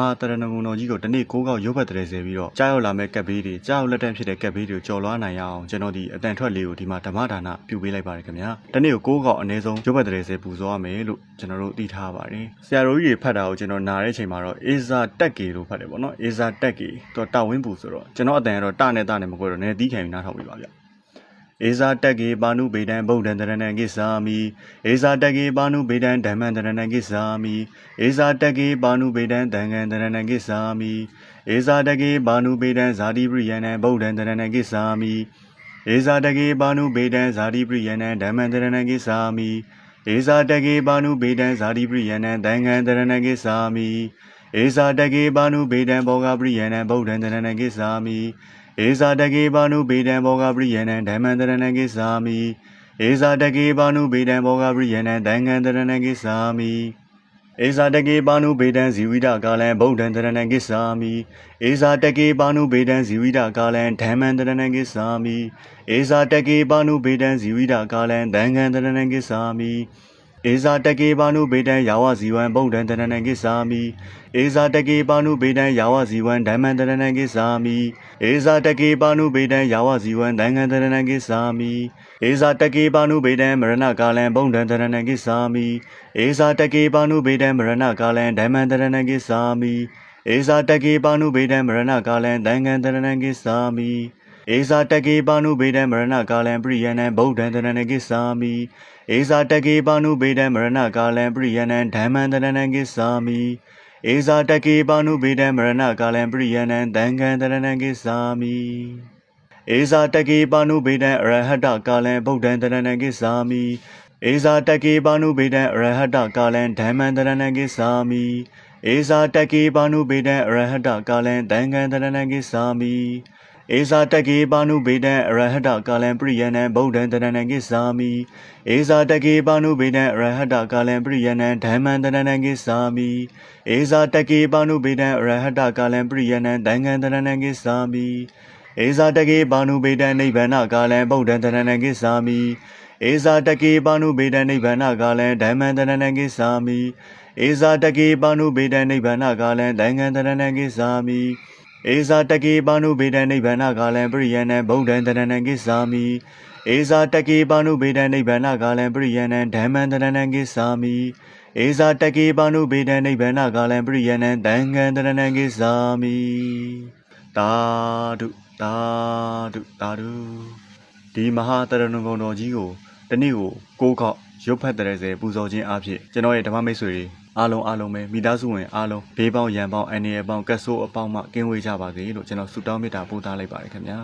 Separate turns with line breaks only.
ဟာတရဏဂုံတော်ကြီးကိုတနေ့ကိုးကောက်ရုပ်ဖက်တရေစေပြီးတော့ကြားရောက်လာမဲ့ကပ်ဘေးတွေကြားရောက်လက်တန့်ဖြစ်တဲ့ကပ်ဘေးတွေကိုကြော်လွှားနိုင်ရအောင်ကျွန်တော်ဒီအတန်ထွက်လေးကိုဒီမှာဓမ္မဒါနပြုပေးလိုက်ပါတယ်ခင်ဗျာတနေ့ကိုကိုးကောက်အနည်းဆုံးရုပ်ဖက်တရေစေပူဇော်ရမယ်လို့ကျွန်တော်တို့သိထားပါတယ်ဆရာတော်ကြီးတွေဖတ်တာကိုကျွန်တော်နားတဲ့အချိန်မှာတော့အေဇာတက်ကေလို့ဖတ်တယ်ပေါ့နော်အေဇာတက်ကေသူတာဝင်းပူဆိုတော့ကျွန်တော်အတန်ကတော့တနဲ့တနဲ့မကွဲတော့နည်းတီးခံပြီးနားထောင်ပြပါဗျာ ဧဇာတက်ကေပါဏုဗေဒံဗုဒ္ဓံတရဏံကိစ္ဆာမိဧဇာတက်ကေပါဏုဗေဒံဓမ္မံတရဏံကိစ္ဆာမိဧဇာတက်ကေပါဏုဗေဒံသံဃံတရဏံကိစ္ဆာမိဧဇာတက်ကေပါဏုဗေဒံဇာတိပရိယဏံဗုဒ္ဓံတရဏံကိစ္ဆာမိဧဇာတက်ကေပါဏုဗေဒံဇာတိပရိယဏံဓမ္မံတရဏံကိစ္ဆာမိဧဇာတက်ကေပါဏုဗေဒံဇာတိပရိယဏံသံဃံတရဏံကိစ္ဆာမိဧဇာတက်ကေပါဏုဗေဒံဘောဂပရိယဏံဗုဒ္ဓံတရဏံကိစ္ဆာမိဧ ဇာတကေပါဏုဗေဒံဘောဂပရိယနံဓမ္မံတရဏံကိစ္ဆာမိဧဇာတကေပါဏုဗေဒံဘောဂပရိယနံသံဃံတရဏံကိစ္ဆာမိဧဇာတကေပါဏုဗေဒံဇီဝိဒကာလံဗုဒ္ဓံတရဏံကိစ္ဆာမိဧဇာတကေပါဏုဗေဒံဇီဝိဒကာလံဓမ္မံတရဏံကိစ္ဆာမိဧဇာတကေပါဏုဗေဒံဇီဝိဒကာလံသံဃံတရဏံကိစ္ဆာမိ ဧဇာတကေပါဏုဗေဒံယာဝဇီဝံဗုဒ္ဓံတရဏံကိစ္ဆာမိဧဇာတကေပါဏုဗေဒံယာဝဇီဝံဓမ္မံတရဏံကိစ္ဆာမိဧဇာတကေပါဏုဗေဒံယာဝဇီဝံသံဃံတရဏံကိစ္ဆာမိဧဇာတကေပါဏုဗေဒံမရဏကာလံဘုံဒံတရဏံကိစ္ဆာမိဧဇာတကေပါဏုဗေဒံမရဏကာလံဓမ္မံတရဏံကိစ္ဆာမိဧဇာတကေပါဏုဗေဒံမရဏကာလံသံဃံတရဏံကိစ္ဆာမိ ဧဇာတကေပါဏုဗေဒံမရဏကာလံပရိယဏံဗုဒ္ဓံတရဏံကိစ္ဆာမိဧဇာတကေပါဏုဗေဒံမရဏကာလံပရိယဏံဓမ္မံတရဏံကိစ္ဆာမိဧဇာတကေပါဏုဗေဒံမရဏကာလံပရိယဏံသံဃံတရဏံကိစ္ဆာမိဧဇာတကေပါဏုဗေဒံအရဟတကာလံဗုဒ္ဓံတရဏံကိစ္ဆာမိဧဇာတကေပါဏုဗေဒံအရဟတကာလံဓမ္မံတရဏံကိစ္ဆာမိဧဇာတကေပါဏုဗေဒံအရဟတကာလံသံဃံတရဏံကိစ္ဆာမိ ဧဇာတကေပါဏုဗေဒံအရဟတကာလံပရိယဏံဗုဒ္ဓံတရဏံကိစ္ဆာမိဧဇာတကေပါဏုဗေဒံအရဟတကာလံပရိယဏံဓမ္မံတရဏံကိစ္ဆာမိဧဇာတကေပါဏုဗေဒံအရဟတကာလံပရိယဏံသံဃံတရဏံကိစ္ဆာမိဧဇာတကေဘာနုဗေဒံနိဗ္ဗာန်ကာလံဗုဒ္ဓံတရဏံကိစ္ဆာမိဧဇာတကေဘာနုဗေဒံနိဗ္ဗာန်ကာလံဓမ္မံတရဏံကိစ္ဆာမိဧဇာတကေဘာနုဗေဒံနိဗ္ဗာန်ကာလံသံဃံတရဏံကိစ္ဆာမိ ဧဇာတကေဘာနုဗေဒံနိဗ္ဗာန်ကာလံပရိယဏံဗုဒ္ဓံတရဏံကိစ္ဆာမိဧဇာတကေဘာနုဗေဒံနိဗ္ဗာန်ကာလံပရိယဏံဓမ္မံတရဏံကိစ္ဆာမိဧဇာတကေဘာနုဗေဒံနိဗ္ဗာန်ကာလံပရိယဏံသံဃံတရဏံကိစ္ဆာမိတာဓုသာဓုသာဓုဒီမဟာတရဏဂုံတော်ကြီးကိုတနေ့ကိုကိုးခေါက်ရုပ်ဖက်တရစေပူဇော်ခြင်းအဖြစ်ကျွန်တော်ရဲ့ဓမ္မမိတ်ဆွေတွေ အားလုံးအားလုံးပဲမိသားစုဝင်အားလုံးဘေးပေါင်းရန်ပေါင်းအနေရပေါင်းကတ်ဆိုးအပေါင်းမှကင်းဝေးကြပါစေလို့ကျွန်တော်ဆုတောင်းမေတ္တာပို့သလိုက်ပါတယ်ခင်ဗျာ